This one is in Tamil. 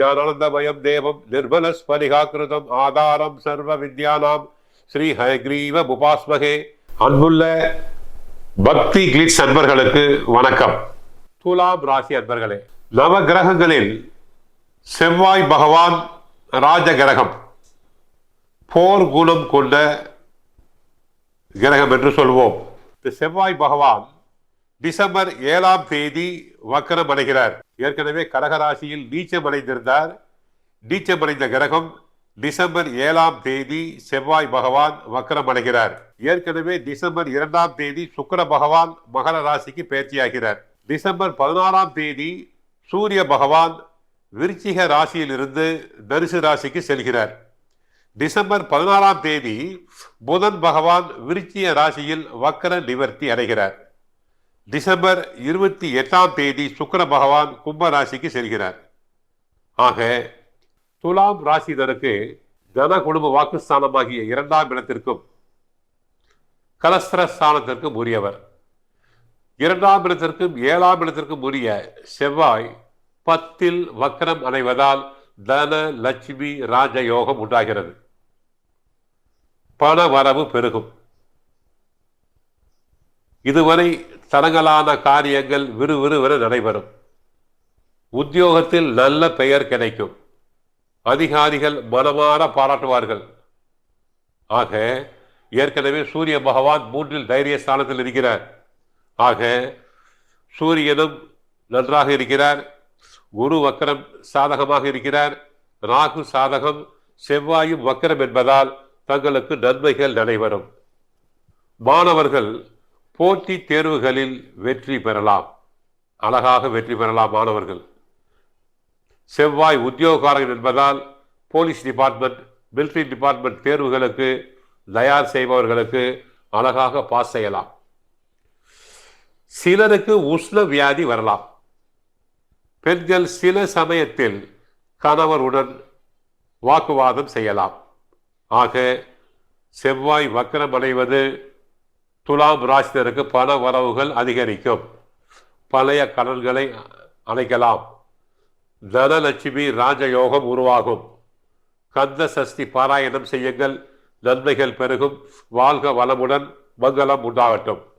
ஞானானந்தமயம் தேவம் நிர்மலஸ்பரிகாக்கிருதம் ஆதாரம் சர்வ வித்யானாம் ஸ்ரீ ஹயக்ரீவ புபாஸ்மகே அன்புள்ள பக்தி கிளிட்ஸ் அன்பர்களுக்கு வணக்கம். துலாம் ராசி அன்பர்களே நவ கிரகங்களில் செவ்வாய் பகவான் ராஜ கிரகம் போர் குணம் கொண்ட கிரகம் என்று சொல்வோம். இந்த செவ்வாய் பகவான் டிசம்பர் ஏழாம் தேதி வக்கரம் அடைகிறார். ஏற்கனவே கடகராசியில் நீச்சம் அடைந்திருந்தார் கிரகம் டிசம்பர் ஏழாம் தேதி செவ்வாய் பகவான் வக்கரமடைகிறார். ஏற்கனவே டிசம்பர் இரண்டாம் தேதி சுக்கர பகவான் மகர ராசிக்கு பயிற்சியாகிறார். டிசம்பர் பதினாறாம் தேதி சூரிய பகவான் விருச்சிக ராசியிலிருந்து தனுசு ராசிக்கு செல்கிறார். டிசம்பர் பதினாறாம் தேதி புதன் பகவான் விருச்சிய ராசியில் வக்கர நிவர்த்தி அடைகிறார். டிசம்பர் இருபத்தி எட்டாம் தேதி சுக்கர பகவான் கும்ப ராசிக்கு செல்கிறார். ஆக துலாம் ராசிதனுக்கு தன குடும்ப வாக்குஸ்தானமாகிய இரண்டாம் இடத்திற்கும் கலஸ்திர ஸ்தானத்திற்கும் உரியவர். இரண்டாம் இடத்திற்கும் ஏழாம் இடத்திற்கும் உரிய செவ்வாய் பத்தில் வக்கரம் அடைவதால் தன லட்சுமி ராஜயோகம் உண்டாகிறது. பண வரவு பெருகும். இதுவரை தடங்கலான காரியங்கள் விறுவிறுவென நடைபெறும். உத்தியோகத்தில் நல்ல பெயர் கிடைக்கும். அதிகாரிகள் மனமாற பாராட்டுவார்கள். ஆக ஏற்கனவே சூரிய பகவான் மூன்றில் தைரிய ஸ்தானத்தில் இருக்கிறார். ஆக சூரியனும் நன்றாக இருக்கிறார். குரு வக்கரம் சாதகமாக இருக்கிறார். ராகு சாதகம் செவ்வாயும் வக்கரம் என்பதால் தங்களுக்கு நன்மைகள் நடைபெறும். மாணவர்கள் போட்டி தேர்வுகளில் வெற்றி பெறலாம். அழகாக வெற்றி பெறலாம் மாணவர்கள். செவ்வாய் உத்தியோகக்காரர்கள் என்பதால் போலீஸ் டிபார்ட்மெண்ட் மிலிட்ரி டிபார்ட்மெண்ட் தேர்வுகளுக்கு தயார் செய்பவர்களுக்கு அழகாக பாஸ் செய்யலாம். சிலருக்கு உஷ்ண வியாதி வரலாம். பெண்கள் சில சமயத்தில் கணவருடன் வாக்குவாதம் செய்யலாம். ஆக செவ்வாய் வக்கரம் அடைவது துலாம் ராசினருக்கு பண வரவுகள் அதிகரிக்கும். பழைய கடன்களை அணைக்கலாம். தனலட்சுமி ராஜயோகம் உருவாகும். கந்த சஷ்டி பாராயணம் செய்யுங்கள். நன்மைகள் பெருகும். வாழ்க வளமுடன். மங்களம் உண்டாகட்டும்.